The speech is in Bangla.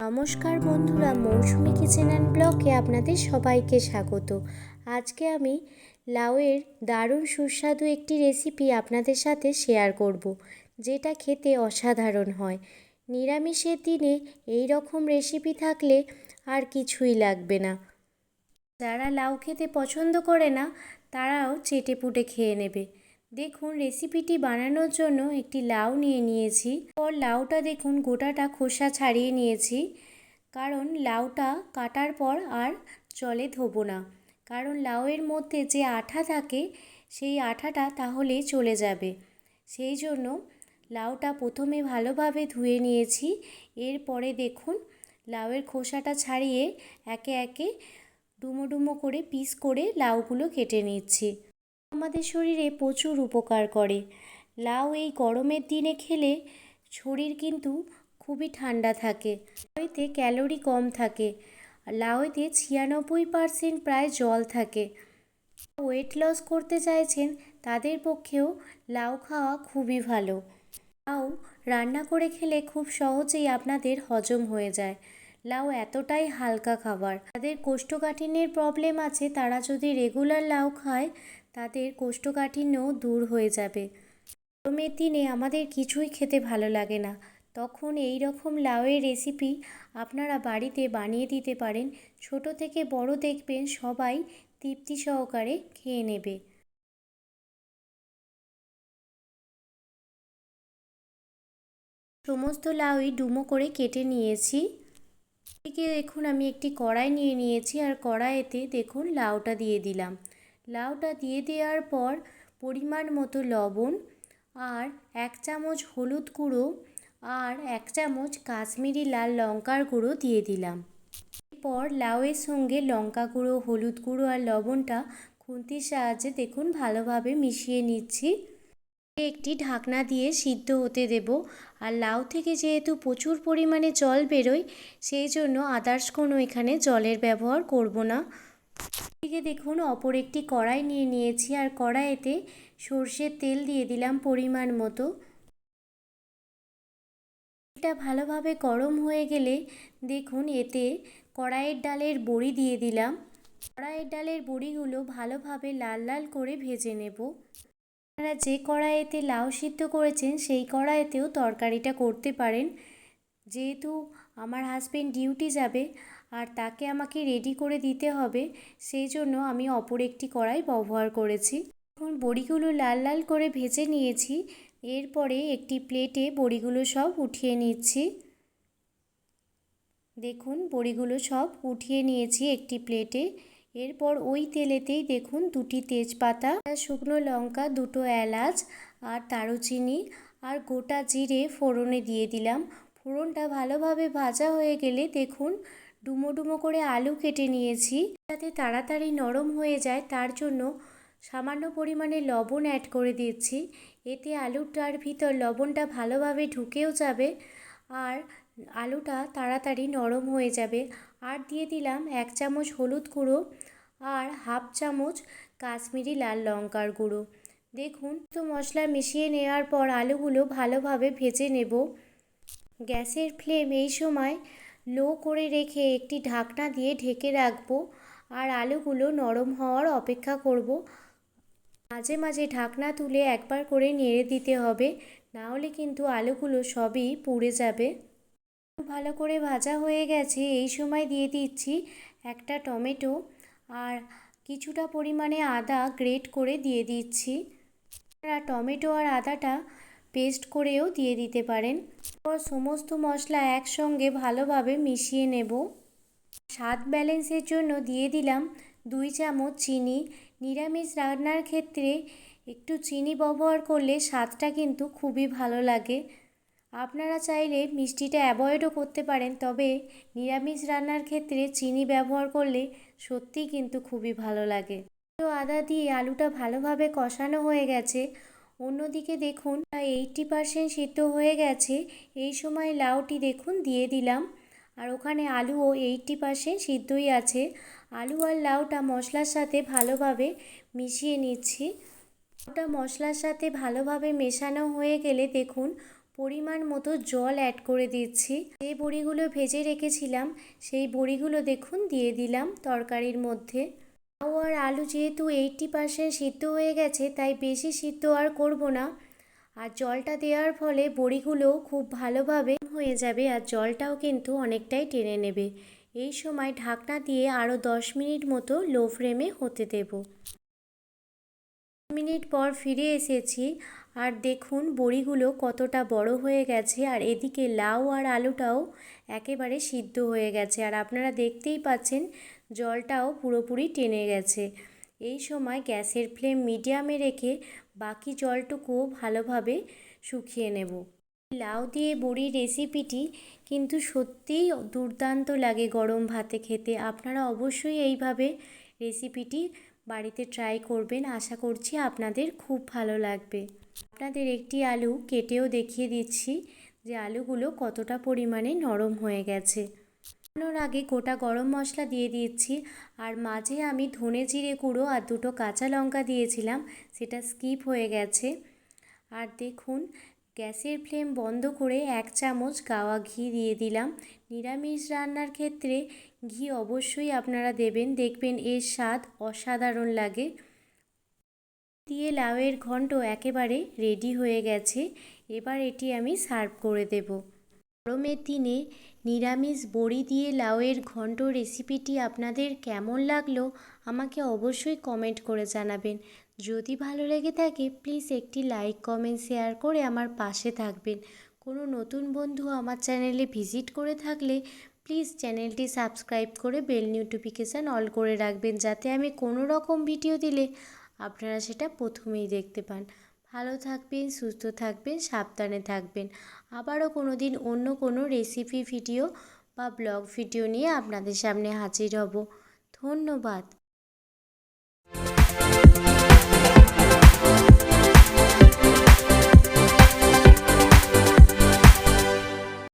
নমস্কার বন্ধুরা, মৌসুমি কিচেন অ্যান্ড ব্লকে আপনাদের সবাইকে স্বাগত। আজকে আমি লাউয়ের দারুণ সুস্বাদু একটি রেসিপি আপনাদের সাথে শেয়ার করব, যেটা খেতে অসাধারণ হয়। নিরামিষের দিনে এই রকম রেসিপি থাকলে আর কিছুই লাগবে না। যারা লাউ খেতে পছন্দ করে না, তারাও চেটে পুটে খেয়ে নেবে। দেখুন রেসিপিটি বানানোর জন্য একটি লাউ নিয়ে নিয়েছি। পর লাউটা দেখুন, গোটাটা খোসা ছাড়িয়ে নিয়েছি। কারণ লাউটা কাটার পর আর জলে ধোবো না। কারণ লাউয়ের মধ্যে যে আঠা থাকে, সেই আঠাটা তাহলে চলে যাবে। সেই জন্য লাউটা প্রথমে ভালোভাবে ধুয়ে নিয়েছি। এরপরে দেখুন, লাউয়ের খোসাটা ছাড়িয়ে একে একে ডুমো ডুমো করে পিস করে লাউগুলো কেটে নিচ্ছি। আমাদের শরীরে প্রচুর উপকার করে। লাউ এই গরমের দিনে খেলে শরীর কিন্তু খুবই ঠান্ডা থাকে। লাউতে ক্যালোরি কম থাকে। লাউতে ছিয়ানব্বই পারসেন্ট প্রায় জল থাকে। ওয়েট লস করতে চাইছেন, তাদের পক্ষেও লাউ খাওয়া খুবই ভালো। লাউ রান্না করে খেলে খুব সহজেই আপনাদের হজম হয়ে যায়। লাউ এতটাই হালকা খাবার। যাদের কোষ্ঠকাঠিন্যের প্রবলেম আছে, তারা যদি রেগুলার লাউ খায় তাদের কোষ্ঠকাঠিন্য দূর হয়ে যাবে। গরমের দিনে আমাদের কিছুই খেতে ভালো লাগে না। তখন এই রকম লাউয়ের রেসিপি আপনারা বাড়িতে বানিয়ে দিতে পারেন। ছোট থেকে বড় দেখবেন সবাই তৃপ্তি সহকারে খেয়ে নেবে। সমস্ত লাউই ডুমো করে কেটে নিয়েছি। এদিকে দেখুন আমি একটি কড়াই নিয়ে নিয়েছি আর কড়াইতে দেখুন লাউটা দিয়ে দিলাম। লাউটা দিয়ে দেওয়ার পর পরিমাণ মতো লবণ আর এক চামচ হলুদ গুঁড়ো আর এক চামচ কাশ্মীরি লাল লঙ্কার গুঁড়ো দিয়ে দিলাম। এরপর লাউয়ের সঙ্গে লঙ্কা গুঁড়ো, হলুদ গুঁড়ো আর লবণটা খুন্তির সাহায্যে দেখুন ভালোভাবে মিশিয়ে নিচ্ছি। একটি ঢাকনা দিয়ে সিদ্ধ হতে দেব। আর লাউ থেকে যেহেতু প্রচুর পরিমাণে জল বেরোয়, সেই জন্য আদার্স কোনো এখানে জলের ব্যবহার করব না। এদিকে দেখুন, অপর একটি কড়াই নিয়ে নিয়েছি আর কড়াইতে সর্ষের তেল দিয়ে দিলাম পরিমাণ মতো। এটা ভালোভাবে গরম হয়ে গেলে দেখুন, এতে কড়াইয়ের ডালের বড়ি দিয়ে দিলাম। কড়াইয়ের ডালের বড়িগুলো ভালোভাবে লাল লাল করে ভেজে নেব। আপনারা যে কড়াইতে লাউ সিদ্ধ করেছেন, সেই কড়াইতেও তরকারিটা করতে পারেন। যেহেতু আমার হাজবেন্ড ডিউটি যাবে আর তাকে আমাকে রেডি করে দিতে হবে, সেই জন্য আমি অপর একটি কড়াই ব্যবহার করেছি। এখন বড়িগুলো লাল লাল করে ভেজে নিয়েছি, এরপরে একটি প্লেটে বড়িগুলো সব উঠিয়ে নিচ্ছি। দেখুন, বড়িগুলো সব উঠিয়ে নিয়েছি একটি প্লেটে এরপর ওই তেলেতেই দেখুন দুটি তেজপাতা শুকনো লঙ্কা, দুটো এলাচ আর দারুচিনি আর গোটা জিরে ফোড়নে দিয়ে দিলাম। ফোড়নটা ভালোভাবে ভাজা হয়ে গেলে দেখুন ডুমো ডুমো করে আলু কেটে নিয়েছি। যাতে তাড়াতাড়ি নরম হয়ে যায়, তার জন্য সামান্য পরিমাণে লবণ অ্যাড করে দিচ্ছি। এতে আলুটার ভিতর লবণটা ভালোভাবে ঢুকেও যাবে আর আলুটা তাড়াতাড়ি নরম হয়ে যাবে। আর দিয়ে দিলাম এক চামচ হলুদ গুঁড়ো আর হাফ চামচ কাশ্মীরি লাল লঙ্কার গুঁড়ো। দেখুন, তো মশলা মিশিয়ে নেওয়ার পর আলুগুলো ভালোভাবে ভেজে নেব। গ্যাসের ফ্লেম এই সময় লো করে রেখে একটি ঢাকনা দিয়ে ঢেকে রাখব আর আলুগুলো নরম হওয়ার অপেক্ষা করব। মাঝে মাঝে ঢাকনা তুলে একবার করে নেড়ে দিতে হবে, না হলে কিন্তু আলুগুলো সবই পুড়ে যাবে। ভালো করে ভাজা হয়ে গেছে, এই সময় দিয়ে দিচ্ছি একটা টমেটো আর কিছুটা পরিমাণে আদা গ্রেট করে দিয়ে দিচ্ছি। টমেটো আর আদাটা পেস্ট করেও দিয়ে দিতে পারেন। এরপর সমস্ত মশলা একসঙ্গে ভালোভাবে মিশিয়ে নেব। স্বাদ ব্যালেন্সের জন্য দিয়ে দিলাম দুই চামচ চিনি। নিরামিষ রান্নার ক্ষেত্রে একটু চিনি ব্যবহার করলে স্বাদটা কিন্তু খুবই ভালো লাগে। আপনারা চাইলে মিষ্টিটা অ্যাভয়েডও করতে পারেন, তবে নিরামিষ রান্নার ক্ষেত্রে চিনি ব্যবহার করলে সত্যিই কিন্তু খুবই ভালো লাগে। আদা দিয়ে আলুটা ভালোভাবে কষানো হয়ে গেছে। অন্যদিকে দেখুন, প্রায় এইটটি পারসেন্ট সিদ্ধ হয়ে গেছে। এই সময় লাউটি দেখুন, দিয়ে দিলাম। আর ওখানে আলুও এইটটি পারসেন্ট সিদ্ধই আছে। আলু আর লাউটা মশলার সাথে ভালোভাবে মিশিয়ে নিচ্ছি। ওটা মশলার সাথে ভালোভাবে মেশানো হয়ে গেলে দেখুন, পরিমাণ মতো জল অ্যাড করে দিচ্ছি। যে বড়িগুলো ভেজে রেখেছিলাম, সেই বড়িগুলো দেখুন, দিয়ে দিলাম তরকারির মধ্যে। লাউ আর আলু যেহেতু এইটটি পার্সেন্ট সিদ্ধ হয়ে গেছে, তাই বেশি সিদ্ধ আর করব না। আর জলটা দেওয়ার ফলে বড়িগুলো খুব ভালোভাবে হয়ে যাবে আর জলটাও কিন্তু অনেকটাই টেনে নেবে। এই সময় ঢাকনা দিয়ে আরও দশ মিনিট মতো লো ফ্লেমে হতে দেব। মিনিট পর ফিরে এসেছি আর দেখুন বড়িগুলো কতটা বড় হয়ে গেছে আর এদিকে লাউ আর আলুটাও একেবারে সিদ্ধ হয়ে গেছে। আর আপনারা দেখতেই পাচ্ছেন জলটাও পুরোপুরি টেনে গেছে। এই সময় গ্যাসের ফ্লেম মিডিয়ামে রেখে বাকি জলটুকুও ভালোভাবে শুকিয়ে নেব। লাউ দিয়ে বড়ির রেসিপিটি কিন্তু সত্যিই দুর্দান্ত লাগে গরম ভাতে খেতে। আপনারা অবশ্যই এইভাবে রেসিপিটি বাড়িতে ট্রাই করবেন। আশা করছি আপনাদের খুব ভালো লাগবে। আপনাদের একটি আলু কেটেও দেখিয়ে দিচ্ছি যে আলুগুলো কতটা পরিমাণে নরম হয়ে গেছে। নামানোর আগে গোটা গরম মশলা দিয়ে দিচ্ছি। আর মাঝে আমি ধনে জিরে গুঁড়ো আর দুটো কাঁচা লঙ্কা দিয়েছিলাম, সেটা স্কিপ হয়ে গেছে। আর দেখুন, গ্যাসের ফ্লেম বন্ধ করে এক চামচ গাওয়া ঘি দিয়ে দিলাম। নিরামিষ রান্নার ক্ষেত্রে ঘি অবশ্যই আপনারা দেবেন। দেখবেন এর স্বাদ অসাধারণ লাগে। দিয়ে লাউয়ের ঘন্ট একেবারে রেডি হয়ে গেছে। এবার এটি আমি সার্ভ করে দেব। গরমের দিনে নিরামিষ বড়ি দিয়ে লাউয়ের ঘন্ট রেসিপিটি আপনাদের কেমন লাগল, আমাকে অবশ্যই কমেন্ট করে জানাবেন। যদি ভালো লেগে থাকে প্লিজ একটি লাইক কমেন্ট শেয়ার করে আমার পাশে থাকবেন। কোনো নতুন বন্ধু আমার চ্যানেলে ভিজিট করে থাকলে প্লিজ চ্যানেলটি সাবস্ক্রাইব করে বেল নোটিফিকেশান অল করে রাখবেন, যাতে আমি কোনো রকম ভিডিও দিলে আপনারা সেটা প্রথমেই দেখতে পান। ভালো থাকবেন, সুস্থ থাকবেন, সাবধানে থাকবেন। আবারও কোনো দিন অন্য কোনো রেসিপি ভিডিও বা ব্লগ ভিডিও নিয়ে আপনাদের সামনে হাজির হব। ধন্যবাদ।